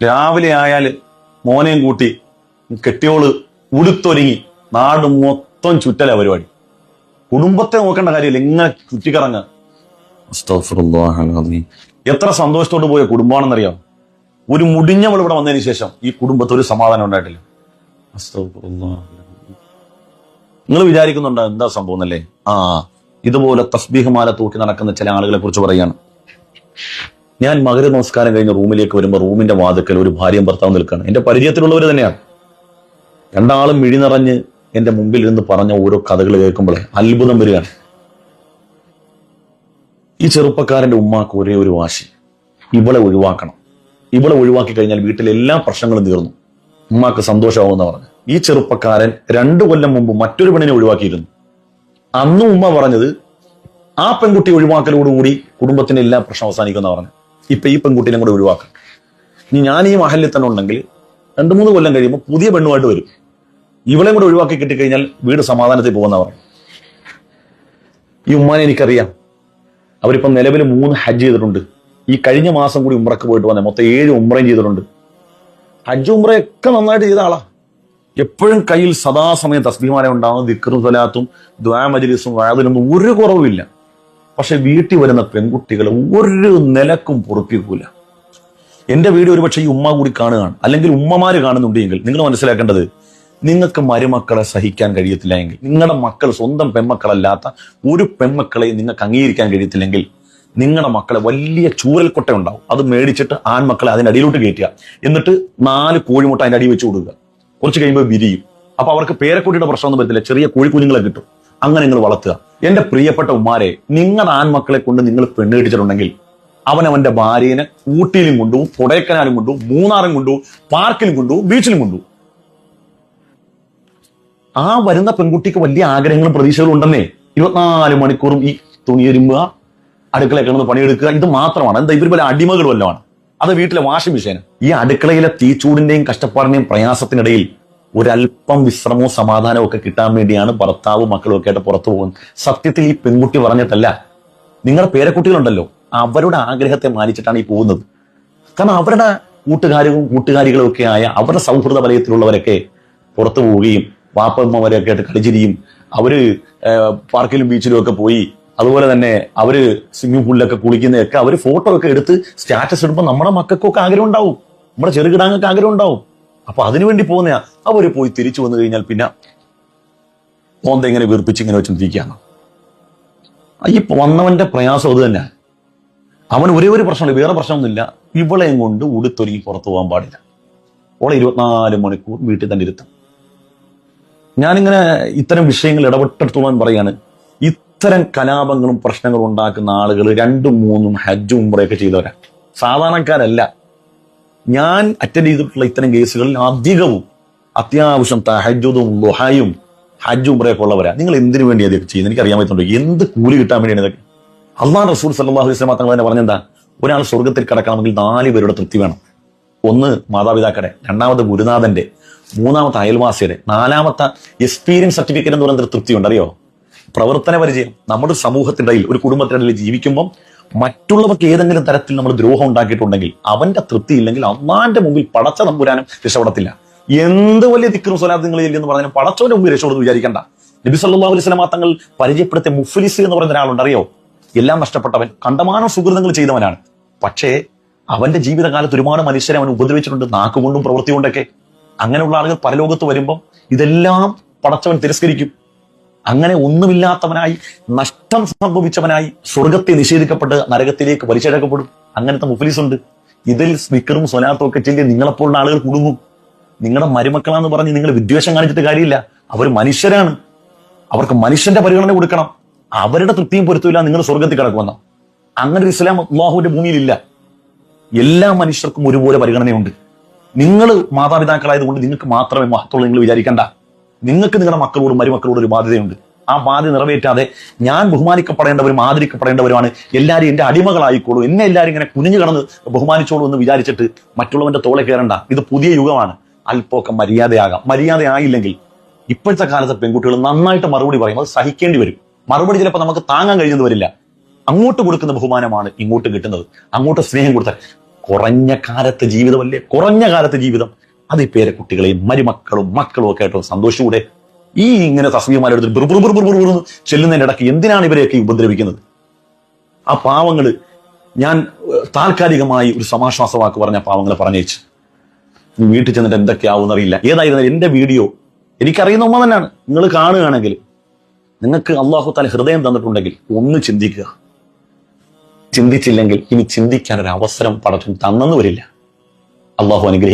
രാവിലെ ആയാൽ മോനെയും കൂട്ടി കെട്ടിയോൾ ഉടുത്തൊരുങ്ങി. നാട് മൊത്തം ചുറ്റല പരിപാടി. കുടുംബത്തെ നോക്കേണ്ട കാര്യമില്ല ഇങ്ങനെ ചുറ്റിക്കറങ്ങ. എത്ര സന്തോഷത്തോട് പോയ കുടുംബമാണെന്നറിയാം ഒരു മുടിഞ്ഞവൾ ഇവിടെ വന്നതിന് ശേഷം ഈ കുടുംബത്തിൽ ഒരു സമാധാനം ഉണ്ടായിട്ടില്ല. നിങ്ങൾ വിചാരിക്കുന്നുണ്ടോ എന്താ സംഭവം എന്നല്ലേ? ആ ഇതുപോലെ തസ്ബീഹ് മാല തൂക്കി നടക്കുന്ന ചില ആളുകളെ കുറിച്ച് പറയാണ്. ഞാൻ മകര നമസ്കാരം കഴിഞ്ഞ് റൂമിലേക്ക് വരുമ്പോൾ റൂമിന്റെ വാതുക്കൽ ഒരു ഭാര്യയും ഭർത്താവും നിൽക്കുകയാണ് എന്റെ പരിചയത്തിലുള്ളവർ തന്നെയാണ്. രണ്ടാളും മിഴി നിറഞ്ഞ് എന്റെ മുമ്പിൽ ഇരുന്ന് പറഞ്ഞ ഓരോ കഥകൾ കേൾക്കുമ്പോൾ അത്ഭുതം വരികയാണ്. ഈ ചെറുപ്പക്കാരന്റെ ഉമ്മാക്ക് ഒരേ ഒരു വാശി. ഇവളെ ഒഴിവാക്കണം. ഇവളെ ഒഴിവാക്കി കഴിഞ്ഞാൽ വീട്ടിലെ എല്ലാ പ്രശ്നങ്ങളും തീർന്നു. ഉമ്മാക്ക് സന്തോഷമാവുമെന്ന് പറഞ്ഞു ഈ ചെറുപ്പക്കാരൻ രണ്ടു കൊല്ലം മുമ്പ് മറ്റൊരു പെണ്ണിനെ ഒഴിവാക്കിയിരുന്നു. അന്നും ഉമ്മ പറഞ്ഞത് ആ പെൺകുട്ടി ഒഴിവാക്കലോടുകൂടി കുടുംബത്തിന്റെ എല്ലാ പ്രശ്നം അവസാനിക്കുമെന്ന് പറഞ്ഞു. ഇപ്പൊ ഈ പെൺകുട്ടിനെ കൂടെ ഒഴിവാക്കാം. ഇനി ഞാൻ ഈ മഹലിൽ തന്നെ ഉണ്ടെങ്കിൽ രണ്ടു മൂന്ന് കൊല്ലം കഴിയുമ്പോൾ പുതിയ പെണ്ണുമായിട്ട് വരും. ഇവളെ കൂടെ ഒഴിവാക്കി കിട്ടിക്കഴിഞ്ഞാൽ വീട് സമാധാനത്തിൽ പോകുന്ന പറഞ്ഞു. ഈ ഉമ്മാനെ എനിക്കറിയാം. അവരിപ്പം നിലവിൽ മൂന്ന് ഹജ്ജ് ചെയ്തിട്ടുണ്ട്. ഈ കഴിഞ്ഞ മാസം കൂടി ഉമ്രക്ക് പോയിട്ട് വന്നേ. മൊത്തം ഏഴ് ഉമ്രയും ചെയ്തിട്ടുണ്ട്. ഹജ്ജ് ഉമ്രയൊക്കെ നന്നായിട്ട് ചെയ്ത ആളാ. എപ്പോഴും കയ്യിൽ സദാസമയം തസ്ബിമാരെ ഉണ്ടാകുന്നു ദിക്കറും സ്വലാത്തും ദ്വാമജലിസും വാതിലൊന്നും ഒരു കുറവുമില്ല. പക്ഷെ വീട്ടിൽ വരുന്ന പെൺകുട്ടികൾ ഒരു നിലക്കും പൊറുപ്പിക്കൂല എന്റെ വീഡിയോ ഒരുപക്ഷെ ഈ ഉമ്മ കൂടി കാണുകയാണ്. അല്ലെങ്കിൽ ഉമ്മമാര് കാണുന്നുണ്ടെങ്കിൽ നിങ്ങൾ മനസ്സിലാക്കേണ്ടത് നിങ്ങൾക്ക് മരുമക്കളെ സഹിക്കാൻ കഴിയത്തില്ല എങ്കിൽ നിങ്ങളുടെ മക്കൾ സ്വന്തം പെൺമക്കളല്ലാത്ത ഒരു പെൺമക്കളെ നിങ്ങൾക്ക് അംഗീകരിക്കാൻ കഴിയത്തില്ലെങ്കിൽ നിങ്ങളുടെ മക്കളെ വലിയ ചൂരൽക്കൊട്ട ഉണ്ടാവും. അത് മേടിച്ചിട്ട് ആൺമക്കളെ അതിന്റെ അടിയിലോട്ട് കയറ്റുക. എന്നിട്ട് നാല് കോഴിമുട്ട അതിന്റെ അടി വെച്ച് കൊടുക്കുക. കുറച്ച് കഴിയുമ്പോൾ വിരിയും. അപ്പോൾ അവർക്ക് പേരക്കുട്ടിയുടെ പ്രശ്നമൊന്നും വരത്തില്ല. ചെറിയ കോഴിക്കുഞ്ഞുങ്ങളെ കിട്ടും. അങ്ങനെ നിങ്ങൾ വളർത്തുക. എന്റെ പ്രിയപ്പെട്ട ഉമ്മാരെ നിങ്ങളുടെ ആൺമക്കളെ കൊണ്ട് നിങ്ങൾ പെണ്ണ് അവൻ അവന്റെ ഭാര്യനെ ഊട്ടിയിലും കൊണ്ടുപോകും കൊടൈക്കനാലും കൊണ്ടുപോകും മൂന്നാറും കൊണ്ടു പാർക്കിലും കൊണ്ടു ബീച്ചിലും കൊണ്ടു ആ വരുന്ന പെൺകുട്ടിക്ക് വലിയ ആഗ്രഹങ്ങളും പ്രതീക്ഷകളും ഉണ്ടെന്നേ. ഇരുപത്തിനാല് മണിക്കൂറും ഈ തുണിയൊരുമ്പുക അടുക്കള കിടന്ന് പണിയെടുക്കുക ഇത് മാത്രമാണ്. എന്താ ഇവർ പോലെ അടിമകൾ വല്ലതാണ് അത് വീട്ടിലെ വാഷിംഗ് മെഷീൻ ഈ അടുക്കളയിലെ തീച്ചൂടിന്റെയും കഷ്ടപ്പാടിന്റെയും പ്രയാസത്തിനിടയിൽ ഒരല്പം വിശ്രമവും സമാധാനവും ഒക്കെ കിട്ടാൻ വേണ്ടിയാണ് ഭർത്താവും മക്കളും ഒക്കെ ആയിട്ട് പുറത്തു പോകുന്നത്. സത്യത്തിൽ ഈ പെൺകുട്ടി പറഞ്ഞിട്ടല്ല. നിങ്ങളുടെ പേരക്കുട്ടികളുണ്ടല്ലോ. അവരുടെ ആഗ്രഹത്തെ മാനിച്ചിട്ടാണ് ഈ പോകുന്നത്. കാരണം അവരുടെ കൂട്ടുകാരും കൂട്ടുകാരികളും ഒക്കെ ആയ അവരുടെ സൗഹൃദ വലയത്തിലുള്ളവരൊക്കെ പുറത്തു പോവുകയും വാപ്പമ്മമാരെയൊക്കെ ആയിട്ട് കളിച്ചിരിയും അവർ പാർക്കിലും ബീച്ചിലും ഒക്കെ പോയി അതുപോലെ തന്നെ അവർ സ്വിമ്മിംഗ് പൂളിലൊക്കെ കുളിക്കുന്നതൊക്കെ അവർ ഫോട്ടോ ഒക്കെ എടുത്ത് സ്റ്റാറ്റസ് ഇടുമ്പോൾ നമ്മുടെ മക്കൾക്കൊക്കെ ആഗ്രഹം ഉണ്ടാവും. നമ്മുടെ ചെറുകിടാങ്ങൾക്ക് ആഗ്രഹം ഉണ്ടാവും. അപ്പൊ അതിനുവേണ്ടി പോകുന്ന അവർ പോയി തിരിച്ചു വന്നു കഴിഞ്ഞാൽ പിന്നെ പോന്ത ഇങ്ങനെ വീർപ്പിച്ച് ഇങ്ങനെ വെച്ചോണ്ടിരിക്കുകയാണ്. ഈ വന്നവന്റെ പ്രയാസം അത് തന്നെ. അവൻ ഒരേ ഒരു പ്രശ്നമില്ല വേറെ പ്രശ്നമൊന്നുമില്ല. ഇവളെയും കൊണ്ട് ഉടുത്തൊരുങ്ങി പുറത്തു പോകാൻ പാടില്ല. ഓളെ ഇരുപത്തിനാല് മണിക്കൂർ വീട്ടിൽ തന്നെ ഇരുത്തും. ഞാനിങ്ങനെ ഇത്തരം വിഷയങ്ങൾ ഇടപെട്ടെടുത്തോളാൻ പറയാണ്. ഇത്തരം കലാപങ്ങളും പ്രശ്നങ്ങളും ഉണ്ടാക്കുന്ന ആളുകൾ രണ്ടും മൂന്നും ഹജ്ജും ഉംറയൊക്കെ ചെയ്തവരാ. സാധാരണക്കാരല്ല. ഞാൻ അറ്റൻഡ് ചെയ്തിട്ടുള്ള ഇത്തരം കേസുകളിൽ അധികവും അത്യാവശ്യം തഹജുദും ലുഹായും ഹജ്ജും ഉംറയൊക്കെ ഉള്ളവരാ. നിങ്ങൾ എന്തിനു വേണ്ടി അതൊക്കെ ചെയ്യുന്നത്? എനിക്ക് അറിയാൻ പറ്റുന്നുണ്ട് എന്ത് കൂലി കിട്ടാൻ വേണ്ടിയാണ് ഇതൊക്കെ? അള്ളാഹ് റസൂൽ സല്ലാഹു വസ്ലം തങ്ങൾ തന്നെ പറഞ്ഞെന്താ ഒരാൾ സ്വർഗത്തിൽ കടക്കണമെങ്കിൽ നാല് പേരുടെ തൃപ്തി വേണം. ഒന്ന് മാതാപിതാക്കളുടെ രണ്ടാമത് ഗുരുനാഥന്റെ മൂന്നാമത്തെ അയൽവാസിയുടെ നാലാമത്തെ എക്സ്പീരിയൻസ് സർട്ടിഫിക്കറ്റ് എന്ന് പറയുന്ന തൃപ്തി അറിയോ? പ്രവർത്തന പരിചയം. നമ്മുടെ സമൂഹത്തിനിടയിൽ ഒരു കുടുംബത്തിനിടയിൽ ജീവിക്കുമ്പോൾ മറ്റുള്ളവർക്ക് ഏതെങ്കിലും തരത്തിൽ നമ്മൾ ദ്രോഹം ഉണ്ടാക്കിയിട്ടുണ്ടെങ്കിൽ അവന്റെ തൃപ്തി ഇല്ലെങ്കിൽ അള്ളാന്റെ മുമ്പിൽ പടച്ച നമ്പുരാനും രക്ഷപ്പെടത്തില്ല. എന്ത് വലിയ തിക്കറും സ്വലാത്ത് നിങ്ങൾ എന്ന് പറഞ്ഞാലും പടച്ചവന്റെ മുമ്പിൽ രക്ഷപ്പെടുന്നു വിചാരിക്കണ്ട. നബി സല്ലല്ലാഹു അലൈഹി വസല്ലമ തങ്ങൾ പരിചയപ്പെടുത്തിയ മുഫ്ലിസ് എന്ന് പറയുന്ന ഒരാളുണ്ട് അറിയോ? എല്ലാം നഷ്ടപ്പെട്ടവൻ കണ്ടമാനം സുഹൃതങ്ങൾ ചെയ്തവനാണ്. പക്ഷേ അവന്റെ ജീവിതകാലത്ത് ഒരുപാട് മനുഷ്യരെ അവൻ ഉപദ്രവിച്ചിട്ടുണ്ട് നാക്കുകൊണ്ടും പ്രവൃത്തി കൊണ്ടൊക്കെ അങ്ങനെയുള്ള ആളുകൾ പരലോകത്ത് വരുമ്പോൾ ഇതെല്ലാം പടച്ചവൻ തിരസ്കരിക്കും. അങ്ങനെ ഒന്നുമില്ലാത്തവനായി നഷ്ടം സംഭവിച്ചവനായി സ്വർഗത്തെ നിഷേധിക്കപ്പെട്ട് നരകത്തിലേക്ക് വലിച്ചെടുക്കപ്പെടും അങ്ങനത്തെ മുഫ്ലിസ് ഉണ്ട് ഇതിൽ സ്പീക്കറും സ്വലാത്തും ഒക്കെ ചെല്ലി നിങ്ങളെപ്പോലുള്ള ആളുകൾ കുടുങ്ങും. നിങ്ങളുടെ മരുമക്കളാന്ന് പറഞ്ഞ് നിങ്ങൾ വിദ്വേഷം കാണിച്ചിട്ട് കാര്യമില്ല. അവർ മനുഷ്യരാണ്. അവർക്ക് മനുഷ്യന്റെ പരിഗണന കൊടുക്കണം. അവരുടെ തൃപ്തിയും പൊരുത്തില്ല നിങ്ങൾ സ്വർഗത്തിൽ കിടക്കുമെന്ന? അങ്ങനെ ഒരു ഇസ്ലാം അള്ളാഹുവിന്റെ ഭൂമിയിലില്ല. എല്ലാ മനുഷ്യർക്കും ഒരുപോലെ പരിഗണനയുണ്ട്. നിങ്ങൾ മാതാപിതാക്കളായതുകൊണ്ട് നിങ്ങൾക്ക് മാത്രമേ മഹത്വമുള്ളൂ നിങ്ങൾ വിചാരിക്കണ്ട. നിങ്ങൾക്ക് നിങ്ങളുടെ മക്കളോടും മരുമക്കളോടും ഒരു ബാധ്യതയുണ്ട്. ആ ബാധ്യത നിറവേറ്റാതെ ഞാൻ ബഹുമാനിക്കപ്പെടേണ്ടവരും ആദരിക്കപ്പെടേണ്ടവരുമാണ്. എല്ലാവരും എന്റെ അടിമകളായിക്കോളൂ. എന്നെ എല്ലാവരും ഇങ്ങനെ കുനിഞ്ഞു കടന്ന് ബഹുമാനിച്ചോളൂ എന്ന് വിചാരിച്ചിട്ട് മറ്റുള്ളവന്റെ തോളെ കയറണ്ട. ഇത് പുതിയ യുഗമാണ്. അല്പമൊക്കെ മര്യാദയാകാം. മര്യാദയായില്ലെങ്കിൽ ഇപ്പോഴത്തെ കാലത്തെ പെൺകുട്ടികൾ നന്നായിട്ട് മറുപടി പറയും. അത് സഹിക്കേണ്ടി വരും. മറുപടി ചിലപ്പോൾ നമുക്ക് താങ്ങാൻ കഴിയുന്നത് വരില്ല. അങ്ങോട്ട് കൊടുക്കുന്ന ബഹുമാനമാണ് ഇങ്ങോട്ട് കിട്ടുന്നത്. അങ്ങോട്ട് സ്നേഹം കൊടുത്താൽ കുറഞ്ഞ കാലത്തെ ജീവിതമല്ലേ? കുറഞ്ഞ കാലത്തെ ജീവിതം. അത് പേരെ കുട്ടികളെയും മരുമക്കളും മക്കളും ഒക്കെ ആയിട്ട് സന്തോഷവും ഈ ഇങ്ങനെ തസ്മീമാരെടുത്ത് ബുറു ബുറു ബുറു ബുറു ബുറു ചെല്ലുന്നതിന്റെ ഇടയ്ക്ക് എന്തിനാണ് ഇവരെയൊക്കെ ഉപദ്രവിക്കുന്നത്? ആ പാവങ്ങൾ ഞാൻ താൽക്കാലികമായി ഒരു സമാശ്വാസവാക്ക് പറഞ്ഞ പാവങ്ങളെ പറഞ്ഞയച്ചു. വീട്ടിൽ ചെന്നിട്ട് എന്തൊക്കെയാവും അറിയില്ല ഏതായിരുന്നാലും എന്റെ വീഡിയോ എനിക്കറിയുന്ന ഉമ്മ തന്നെയാണ്. നിങ്ങൾ കാണുകയാണെങ്കിൽ നിങ്ങൾക്ക് അള്ളാഹു താല ഹൃദയം തന്നിട്ടുണ്ടെങ്കിൽ ഒന്ന് ചിന്തിക്കുക. ചിന്തിച്ചില്ലെങ്കിൽ ഇനി ചിന്തിക്കാൻ ഒരു അവസരം പടച്ചും തന്നെന്ന് വരില്ല. അള്ളാഹു അനുഗ്രഹിക്കും